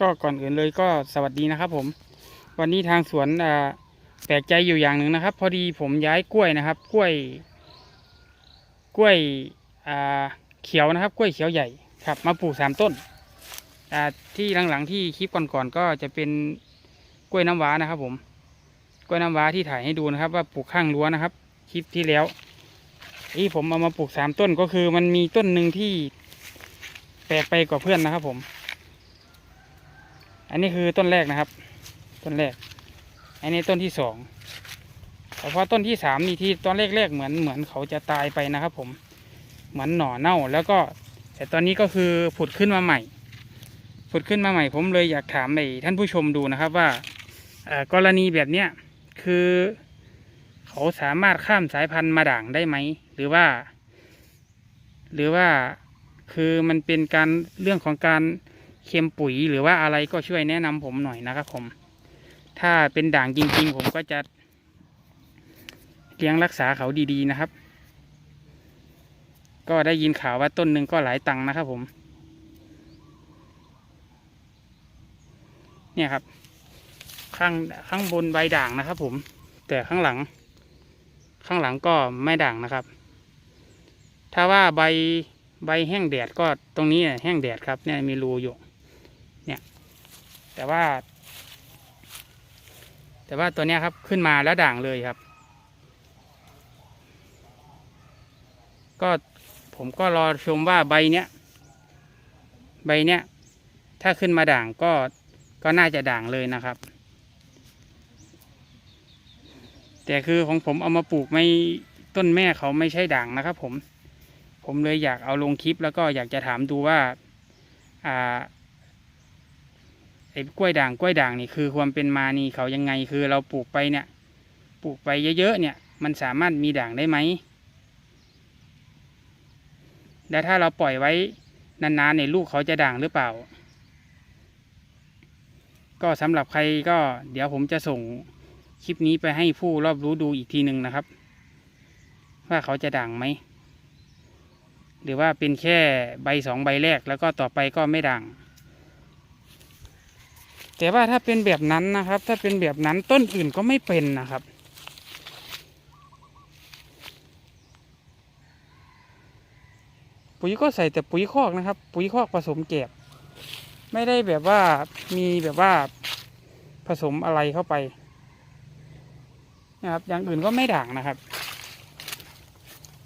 ก็ก่อนอื่นเลยก็สวัสดีนะครับ ผม วันนี้ทางสวนแปลกใจอยู่อย่างหนึ่งนะครับ พอดีผมย้ายกล้วยนะครับ กล้วย กล้วยเขียวนะครับ กล้วยเขียวใหญ่ครับ มาปลูกสามต้นที่หลังๆที่คลิปก่อนๆก็จะเป็นกล้วยน้ำว้านะครับ ผม กล้วยน้ำว้าที่ถ่ายให้ดูนะครับ ว่าปลูกข้างรั้วนะครับ คลิปที่แล้วที่ผมเอามาปลูกสามต้นก็คือมันมีต้นหนึ่งที่แปลกไปกว่าเพื่อนนะครับ ผม อันนี้คือต้นแรกนะครับ ต้นแรก อันนี้ต้นที่สองแต่พอต้นที่สามนี่ที่ตอนแรกๆเหมือนเหมือนเขาจะตายไปนะครับ ผมเหมือนหน่อเน่าแล้วก็แต่ตอนนี้ก็คือผุดขึ้นมาใหม่ ผุดขึ้นมาใหม่ ผมเลยอยากถามในท่านผู้ชมดูนะครับว่ากรณีแบบเนี้ยคือเขาสามารถข้ามสายพันธุ์มาด่างได้ไหมหรือว่า หรือว่าคือมันเป็นการเรื่องของการ เค็มปุ๋ยหรือว่าอะไรก็ช่วยแนะนำผมหน่อยนะครับผม ถ้าเป็นด่างจริง ๆ ผมก็จะเลี้ยงรักษาเขาดีๆนะครับ ก็ได้ยินข่าวว่าต้นหนึ่งก็หลายตังค์นะครับผม เนี่ยครับ ข้างข้างบนใบด่างนะครับผม แต่ข้างหลัง ข้างหลังก็ไม่ด่างนะครับ ถ้าว่าใบใบแห้งแดดก็ตรงนี้แห้งแดดครับเนี่ยมีรูอยู่ แต่ว่า แต่ว่าตัวนี้ครับขึ้นมาแล้วด่างเลยครับ ก็ผมก็รอชมว่าใบเนี้ยใบเนี้ยถ้าขึ้นมาด่างก็ก็น่าจะด่างเลยนะครับ แต่คือของผมเอามาปลูกไม่ต้นแม่เขาไม่ใช่ด่างนะครับ ผม ผมเลยอยากเอาลงคลิปแล้วก็อยากจะถามดูว่า อ่า ไอ้กล้วยด่างกล้วยด่างนี่คือความเป็นมานี่เขายังไงคือเราปลูกไปเนี่ย ปลูกไปเยอะๆเนี่ย มันสามารถมีด่างได้ไหมและถ้าเราปล่อยไว้นานๆเนี่ยลูกเขาจะด่างหรือเปล่า ก็สำหรับใครก็ เดี๋ยวผมจะส่งคลิปนี้ไปให้ผู้รอบรู้ดูอีกทีหนึ่งนะครับ ว่าเขาจะด่างไหมหรือว่าเป็นแค่ใบสองใบแรกแล้วก็ต่อไปก็ไม่ด่าง แต่ว่าถ้าเป็นแบบนั้นนะครับ ถ้าเป็นแบบนั้นต้นอื่นก็ไม่เป็นนะครับ ปุ๋ยก็ใส่แต่ปุ๋ยคอกนะครับ ปุ๋ยคอกผสมแกบไม่ได้แบบว่ามีแบบว่าผสมอะไรเข้าไปนะครับ อย่างอื่นก็ไม่ด่างนะครับ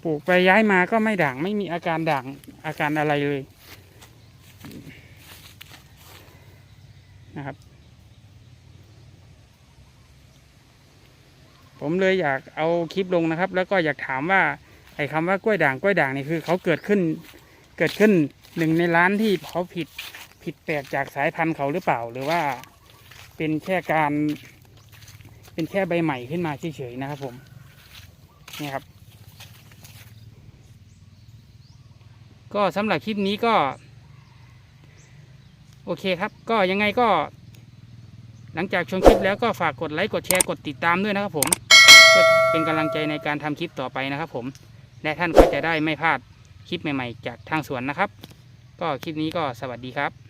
ปลูกไปย้ายมาก็ไม่ด่างไม่มีอาการด่างอาการอะไรเลย นะครับ ผมเลยอยากเอาคลิปลงนะครับ แล้วก็อยากถามว่าไอ้คำว่ากล้วยด่างกล้วยด่างนี่คือเขาเกิดขึ้น เกิดขึ้นหนึ่งในล้านที่เขาผิดผิดแปลกจากสายพันธุ์เขาหรือเปล่า หรือว่าเป็นแค่การ เป็นแค่ใบใหม่ขึ้นมาเฉยๆนะครับผมนี่ครับ ก็สำหรับคลิปนี้ก็ เคครับ ก็ยังไงก็ หลังจากชมคลิปแล้วก็ฝากกดไลค์กดแชร์กดติดตามด้วยนะครับผมเพื่อเป็นกำลังใจในการทำคลิปต่อไปนะครับผม และท่านก็จะได้ไม่พลาดคลิปใหม่ ๆ จากทางสวนนะครับ ก็คลิปนี้ก็สวัสดีครับ